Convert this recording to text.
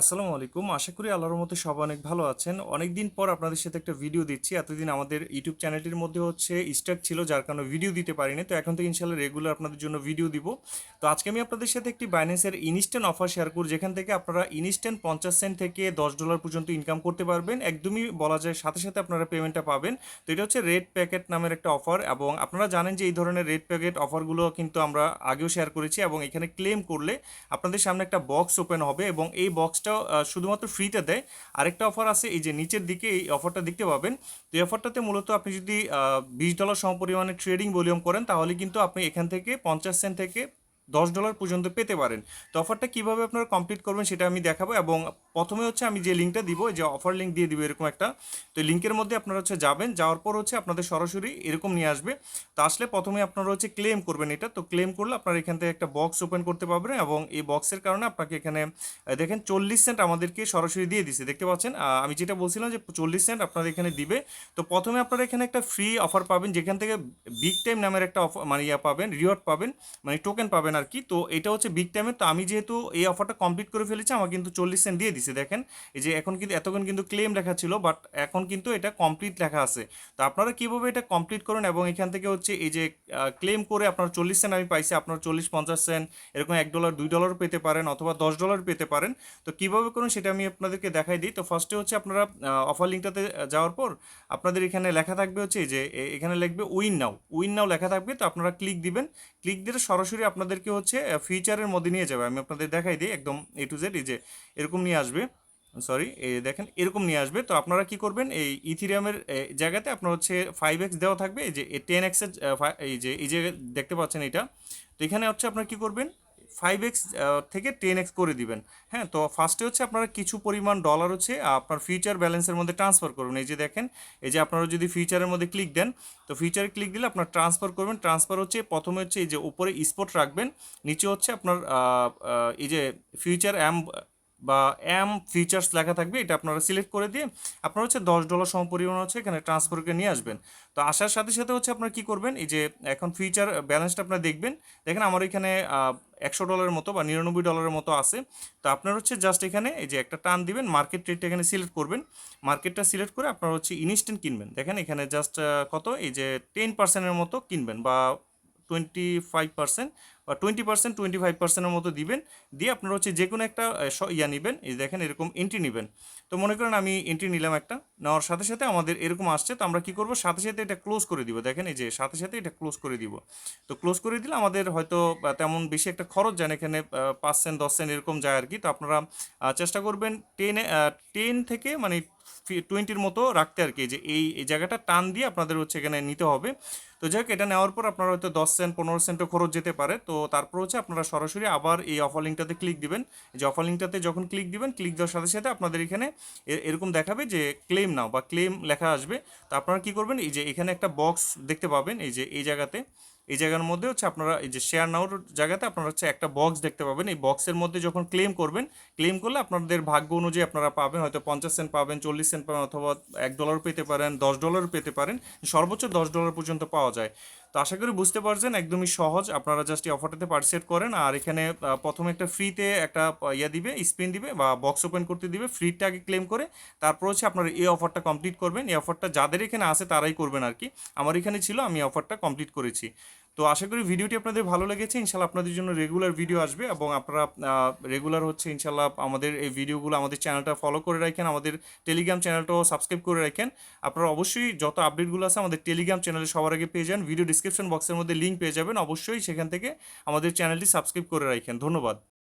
আসসালামু আলাইকুম। আশা করি আল্লাহর মতো সবাই অনেক ভালো আছেন। অনেক দিন পর আপনাদের সাথে একটা ভিডিও দিচ্ছি। এতদিন আমাদের ইউটিউব চ্যানেলটির মধ্যে হচ্ছে স্টার্ট ছিল, যার কারণে ভিডিও দিতে পারিনি। তো এখন থেকে ইনশাল্লাহ রেগুলার আপনাদের জন্য ভিডিও দিব। তো আজকে আমি আপনাদের সাথে একটি বাইন্যান্সের ইনস্ট্যান্ট অফার শেয়ার করব, যেখান থেকে আপনারা ইনস্ট্যান্ট পঞ্চাশ সেন্ট থেকে দশ ডলার পর্যন্ত ইনকাম করতে পারবেন। একদমই বলা যায় সাথে সাথে আপনারা পেমেন্টটা পাবেন। তো এটা হচ্ছে রেড প্যাকেট নামের একটা অফার এবং আপনারা জানেন যে এই ধরনের রেড প্যাকেট অফারগুলো কিন্তু আমরা আগেও শেয়ার করেছি এবং এখানে ক্লেম করলে আপনাদের সামনে একটা বক্স ওপেন হবে এবং এই বক্সটা শুধুমাত্র ফ্রিতে দেয়। আরেকটা অফার আছে, এই যে নিচের দিকে এই অফারটা দেখতে পাবেন। তো এই অফারটাতে মূলত আপনি যদি বিশ ডলার সমপরিমাণে ট্রেডিং ভলিউম করেন, তাহলে কিন্তু আপনি এখান থেকে পঞ্চাশ সেন্ট থেকে দশ ডলার পর্যন্ত পেতে পারেন। তো অফারটা কীভাবে আপনারা কমপ্লিট করবেন সেটা আমি দেখাবো এবং প্রথমে হচ্ছে আমি যে লিঙ্কটা দিব, যে অফার লিঙ্ক দিয়ে দিব এরকম একটা, তো লিঙ্কের মধ্যে আপনারা হচ্ছে যাবেন, যাওয়ার পর হচ্ছে আপনাদের সরাসরি এরকম নিয়ে আসবে। তো আসলে প্রথমে আপনারা হচ্ছে ক্লেম করবেন এটা, তো ক্লেম করলে আপনারা এখান থেকে একটা বক্স ওপেন করতে পারবেন এবং এই বক্সের কারণে আপনাকে এখানে দেখেন চল্লিশ সেন্ট আমাদেরকে সরাসরি দিয়ে দিছে, দেখতে পাচ্ছেন? আমি যেটা বলছিলাম যে চল্লিশ সেন্ট আপনারা এখানে দিবে। তো প্রথমে আপনারা এখানে একটা ফ্রি অফার পাবেন, যেখান থেকে বিগ টাইম নামের একটা অফার মানে ইয়া পাবেন রিওয়ার্ড পাবেন মানে টোকেন পাবেন আর কি তো এটা হচ্ছে বিগ টাইমে তো আমি যেহেতু এই অফারটা কমপ্লিট করে ফেলেছি আমার কিন্তু চল্লিশ সেন্ট দিয়ে দিছে, দেখেন। এই যে এখন কিন্তু, এতক্ষণ কিন্তু ক্লেম লেখা ছিল বাট এখন কিন্তু এটা কমপ্লিট লেখা আছে। তো আপনারা কীভাবে এটা কমপ্লিট করেন এবং এখান থেকে হচ্ছে এই যে ক্লেম করে আপনার চল্লিশ সেন্ট আমি পাইছি, আপনার চল্লিশ পঞ্চাশ সেন্ট এরকম এক ডলার দুই ডলার পেতে পারেন অথবা দশ ডলার পেতে পারেন। তো কীভাবে করুন সেটা আমি আপনাদেরকে দেখাই দিই। তো ফার্স্টে হচ্ছে আপনারা অফার লিঙ্কটাতে যাওয়ার পর আপনাদের এখানে লেখা থাকবে হচ্ছে যে এখানে লিখবে উইন নাও উইন নাও লেখা থাকবে, তো আপনারা ক্লিক দিবেন। ক্লিক দিলে সরাসরি আপনাদেরকে হচ্ছে ফিচারের মধ্যে নিয়ে যাবে। আমি আপনাদের দেখাই দিই একদম এ টু জেড এই যে এরকম নিয়ে আসবে। সরি এই দেখেন, এরকম নিয়ে আসবে। তো আপনারা কি করবেন, এই ইথিরিয়ামের জায়গাতে আপনার হচ্ছে ফাইভ এক্স দেওয়া থাকবে। এই যে টেন এক্সের এই যে এই যে দেখতে পাচ্ছেন এটা। তো এখানে হচ্ছে আপনারা কী করবেন ফাইভ এক্স থেকে টেন এক্স করে দিবেন। হ্যাঁ তো ফার্স্টে হচ্ছে আপনারা কিছু পরিমাণ ডলার হচ্ছে আপনার ফিউচার ব্যালেন্সের মধ্যে ট্রান্সফার করবেন এই যে দেখেন, এই যে আপনারা যদি ফিউচারের মধ্যে ক্লিক দেন, তো ফিউচারে ক্লিক দিলে আপনার ট্রান্সফার করবেন। ট্রান্সফার হচ্ছে প্রথমে হচ্ছে এই যে উপরে স্পট রাখবেন, নিচে হচ্ছে আপনার এই যে ফিউচার অ্যাম বা এম ফিচার্স লেখা থাকবে, এটা আপনারা সিলেক্ট করে দিয়ে আপনারা হচ্ছে দশ ডলার সম পরিমাণ হচ্ছে এখানে ট্রান্সফার নিয়ে আসবেন। তো আসার সাথে সাথে হচ্ছে আপনার কি করবেন, এই যে এখন ফিচার ব্যালেন্সটা আপনারা দেখবেন, দেখেন আমার এখানে একশো ডলারের মতো বা নিরানব্বই ডলারের মতো আছে। তো আপনার হচ্ছে জাস্ট এখানে এই যে একটা টান দিবেন মার্কেট রেটটা এখানে সিলেক্ট করবেন। মার্কেটটা সিলেক্ট করে আপনারা হচ্ছে ইনস্ট্যান্ট কিনবেন। দেখেন এখানে জাস্ট কত? এই যে টেন পার্সেন্টের মতো কিনবেন বা টোয়েন্টি ফাইভ পার্সেন্ট বা টোয়েন্টি পার্সেন্ট টোয়েন্টি ফাইভ পার্সেন্টের মতো দিবেন। দিয়ে আপনারা হচ্ছে যে কোনো একটা ইয়া নেবেন। এই দেখেন এরকম এন্ট্রি নেবেন। তো মনে করেন আমি এন্ট্রি নিলাম একটা, নেওয়ার সাথে সাথে আমাদের এরকম আসছে। তো আমরা কী করব? সাথে সাথে এটা ক্লোজ করে দিব। দেখেন এই যে সাথে সাথে এটা ক্লোজ করে দিব। তো ক্লোজ করে দিলে আমাদের হয়তো তেমন বেশি একটা খরচ যায় না। এখানে পাঁচ সেন্ট দশ সেন্ট এরকম যায় আর কি। তো আপনারা চেষ্টা করবেন টেনে টেন থেকে মানে টোয়েন্টির মতো রাখতে আর কি যে এই এই জায়গাটা টান দিয়ে আপনাদের হচ্ছে এখানে নিতে হবে। তো যাই হোক, এটা নেওয়ার পর আপনারা হয়তো দশ সেন্ট, পনেরো সেন্টও খরচ যেতে পারে। তো তারপর হচ্ছে আপনারা সরাসরি আবার এই অফার লিঙ্কটাতে ক্লিক দিবেন। যে অফার লিঙ্কটাতে যখন ক্লিক দিবেন ক্লিক দেওয়ার সাথে সাথে আপনাদের এখানে এরকম দেখাবে যে ক্লেম নাও বা ক্লেম লেখা আসবে। তো আপনারা কী করবেন? এই যে এখানে একটা বক্স দেখতে পাবেন, এই যে এই জায়গাতে। এই জায়গার মধ্যে হচ্ছে আপনারা এই যে শেয়ার নাওর জায়গাতে আপনারা হচ্ছে একটা বক্স দেখতে পাবেন। এই বক্সের মধ্যে যখন ক্লেম করবেন ক্লেম করলে আপনাদের ভাগ্য অনুযায়ী আপনারা পাবেন, হয়তো পঞ্চাশ সেন্ট পাবেন, চল্লিশ সেন্ট পাবেন অথবা এক ডলার পেতে পারেন, দশ ডলার পেতে পারেন। সর্বোচ্চ দশ ডলার পর্যন্ত পাওয়া যায়। তো আশা করি বুঝতে পারছেন, একদমই সহজ। আপনারা জাস্ট এই অফারটাতে পার্টিসিপেট করেন আর এখানে প্রথমে একটা ফ্রিতে একটা ইয়া দিবে স্পিন দিবে বা বক্স ওপেন করতে দিবে ফ্রিটা আগে ক্লেম করে তারপর হচ্ছে আপনারা এই অফারটা কমপ্লিট করবেন। এই অফারটা যাদের এখানে আছে তারাই করবেন আর কি আমার এখানে ছিল, আমি অফারটা কমপ্লিট করেছি। তো আশা করি ভিডিওটি আপনাদের ভালো লেগেছে। ইনশাল্লাহ আপনাদের জন্য রেগুলার ভিডিও আসবে এবং আপনারা রেগুলার হচ্ছে ইনশাল্লাহ আমাদের এই ভিডিওগুলো আমাদের চ্যানেলটা ফলো করে রাখেন, আমাদের টেলিগ্রাম চ্যানেলটাও সাবস্ক্রাইব করে রাখেন। আপনারা অবশ্যই যত আপডেটগুলো আছে আমাদের টেলিগ্রাম চ্যানেলে সবার আগে পেয়ে যান। ভিডিও ডিসক্রিপশন বক্সের মধ্যে লিঙ্ক পেয়ে যাবেন। অবশ্যই সেখান থেকে আমাদের চ্যানেলটি সাবস্ক্রাইব করে রাখেন। ধন্যবাদ।